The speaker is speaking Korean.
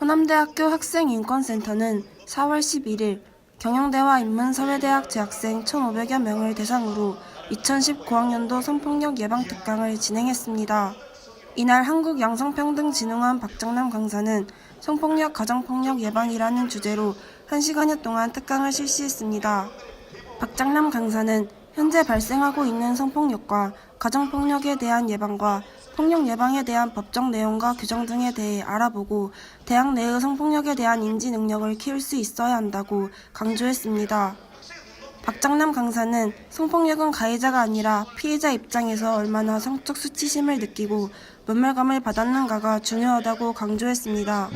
호남대학교 학생인권센터는 4월 11일 경영대와 인문사회대학 재학생 1,500여 명을 대상으로 2019학년도 성폭력 예방 특강을 진행했습니다. 이날 한국양성평등진흥원 박정남 강사는 성폭력 가정폭력 예방이라는 주제로 1시간여 동안 특강을 실시했습니다. 박장남 강사는 현재 발생하고 있는 성폭력과 가정폭력에 대한 예방과 폭력 예방에 대한 법적 내용과 규정 등에 대해 알아보고 대학 내의 성폭력에 대한 인지 능력을 키울 수 있어야 한다고 강조했습니다. 박장남 강사는 성폭력은 가해자가 아니라 피해자 입장에서 얼마나 성적 수치심을 느끼고 모멸감을 받았는가가 중요하다고 강조했습니다.